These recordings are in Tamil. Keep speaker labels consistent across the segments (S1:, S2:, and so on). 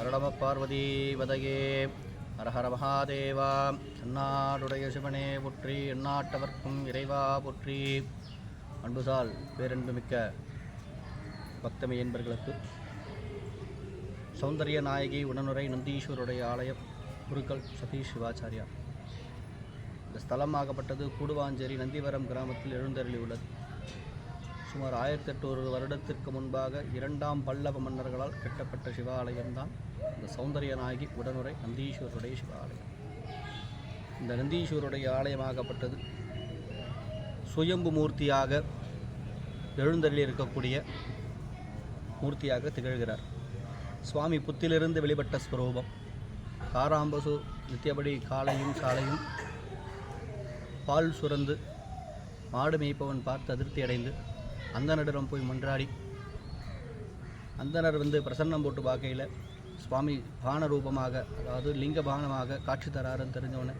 S1: அருளம பார்வதி வதையே ஹரஹர மகாதேவா அந்நாடுடைய சிவனே புற்றி எந்நாட்டவர்க்கும் இறைவா புற்றி. அன்புசால் பேரன்புமிக்க பக்தமை என்பர்களுக்கு சௌந்தரிய நாயகி உடனுரை நந்தீஸ்வருடைய ஆலயம் குருக்கள் சதீஷ் சிவாச்சாரியா இந்த ஸ்தலமாகப்பட்டது கூடுவாஞ்சேரி நந்திவரம் கிராமத்தில் எழுந்தருளி உள்ளது சுமார் ஆயிரத்தி எட்நூறு வருடத்திற்கு முன்பாக இரண்டாம் பல்லவ மன்னர்களால் கட்டப்பட்ட சிவாலயம்தான் இந்த சௌந்தரிய நாயகி உடனுரை நந்தீஸ்வரருடைய சிவாலயம். இந்த நந்தீஸ்வருடைய ஆலயமாகப்பட்டது சுயம்பு மூர்த்தியாக எழுந்தள்ளி இருக்கக்கூடிய மூர்த்தியாக திகழ்கிறார். சுவாமி புத்திலிருந்து வெளிப்பட்ட ஸ்வரூபம். காராம்பசு நித்தியபடி காலையும் சாலையும் பால் சுரந்து மாடு மேய்ப்பவன் பார்த்து அதிருப்தி அடைந்து அந்தனரிடம் போய் மன்றாடி. அந்தனர் வந்து பிரசன்னம் போட்டு பார்க்கையில் சுவாமி பான ரூபமாக அதாவது லிங்க பானமாக காட்சி தராருன்னு தெரிஞ்சவொடனே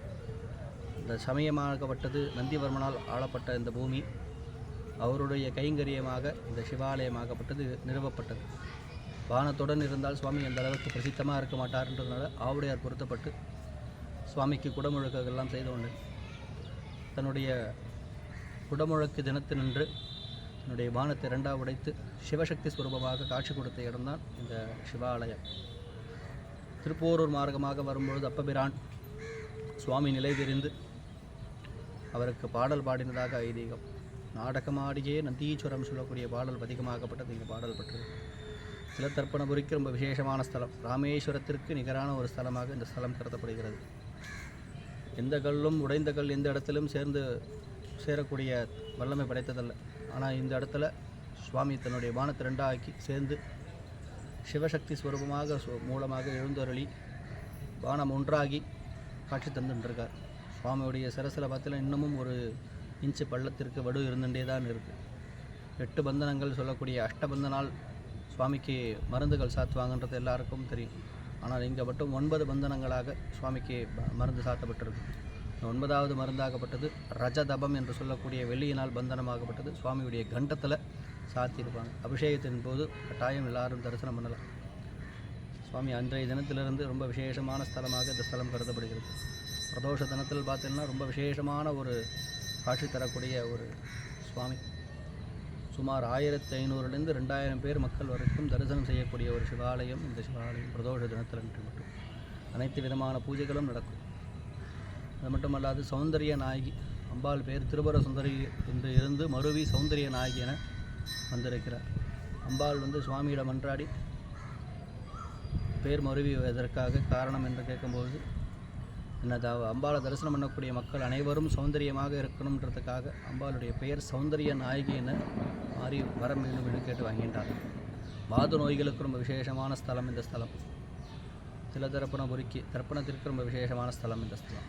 S1: இந்த சமயமாகப்பட்டது நந்திவர்மனால் ஆளப்பட்ட இந்த பூமி அவருடைய கைங்கரியமாக இந்த சிவாலயமாகப்பட்டது நிறுவப்பட்டது. பானத்துடன் இருந்தால் சுவாமி அந்த அளவுக்கு பிரசித்தமாக இருக்க மாட்டார்ன்றதுனால ஆவுடையார் பொருத்தப்பட்டு சுவாமிக்கு குடமுழுக்கெல்லாம் செய்த உண்டு தன்னுடைய குடமுழக்கு தினத்தினின்று என்னுடைய வானத்தை இரண்டாக உடைத்து சிவசக்தி ஸ்வரூபமாக காட்சி கொடுத்த இடம்தான் இந்த சிவாலயம். திருப்போரூர் மார்க்கமாக வரும்பொழுது அப்பபிரான் சுவாமி நிலை தெரிந்து அவருக்கு பாடல் பாடினதாக ஐதீகம். நாடகமாடியே நந்தீஸ்வரம் சொல்லக்கூடிய பாடல் பதிகமாகப்பட்டது. இங்கே பாடல் பெற்றது. சிலத்தர்ப்பணபுரிக்கு ரொம்ப விசேஷமான ஸ்தலம். ராமேஸ்வரத்திற்கு நிகரான ஒரு ஸ்தலமாக இந்த ஸ்தலம் கருதப்படுகிறது. எந்த கல்லும் உடைந்த கல் எந்த இடத்திலும் சேர்ந்து சேரக்கூடிய வல்லமை படைத்ததல்ல. ஆனால் இந்த இடத்துல சுவாமி தன்னுடைய பானத்தை ரெண்டாக்கி சேர்ந்து சிவசக்தி ஸ்வரூபமாக சு- மூலமாக எழுந்தருளி வானம் ஒன்றாகி காட்சி தந்துட்டுருக்கார் சுவாமியுடைய சிரசில் பார்த்தீங்கன்னா இன்னமும் ஒரு இன்ச்சு பள்ளத்திற்கு வடு இருந்துட்டே தான் இருக்குது எட்டு பந்தனங்கள் சொல்லக்கூடிய அஷ்டபந்தனால் சுவாமிக்கு மருந்துகள் சாத்துவாங்கன்றது எல்லாருக்கும் தெரியும். ஆனால் இங்கே மட்டும் ஒன்பது பந்தனங்களாக சுவாமிக்கு மருந்து சாத்தப்பட்டிருக்கு. ஒன்பதாவது மருந்தாகப்பட்டது ரஜதபம் என்று சொல்லக்கூடிய வெள்ளியினால் பந்தனமாகப்பட்டது சுவாமியுடைய கண்டத்தில் சாத்தியிருப்பாங்க. அபிஷேகத்தின் போது கட்டாயம் எல்லாரும் தரிசனம் பண்ணலாம். சுவாமி அன்றைய தினத்திலிருந்து ரொம்ப விசேஷமான ஸ்தலமாக இந்த ஸ்தலம் கருதப்படுகிறது. பிரதோஷ தினத்தில் பார்த்தீங்கன்னா ரொம்ப விசேஷமான ஒரு காட்சி தரக்கூடிய ஒரு சுவாமி. சுமார் ஆயிரத்தி ஐநூறுலேருந்து ரெண்டாயிரம் பேர் மக்கள் வரைக்கும் தரிசனம் செய்யக்கூடிய ஒரு சிவாலயம் இந்த சிவாலயம் பிரதோஷ தினத்தில் மட்டும். அனைத்து விதமான பூஜைகளும் நடக்கும். அது மட்டுமல்லாது சௌந்தரிய நாயகி அம்பாள் பேர் திருபுர சுந்தரி என்று இருந்து மருவி சௌந்தரிய நாயகி என வந்திருக்கிறார். அம்பாள் வந்து சுவாமியிடம் மன்றாடி பேர் மருவி எதற்காக காரணம் என்று கேட்கும்போது என்னது அம்பாளை தரிசனம் பண்ணக்கூடிய மக்கள் அனைவரும் சௌந்தரியமாக இருக்கணுன்றதுக்காக அம்பாளுடைய பெயர் சௌந்தரிய நாயகி என மாறி வரம் வேண்டும் என்று கேட்டு வாங்கின்றார் வாது நோய்களுக்கு ரொம்ப விசேஷமான ஸ்தலம் இந்த ஸ்தலம். சில தரப்பணம் பொறுக்கி தர்ப்பணத்திற்கு ரொம்ப விசேஷமான ஸ்தலம் இந்த ஸ்தலம்.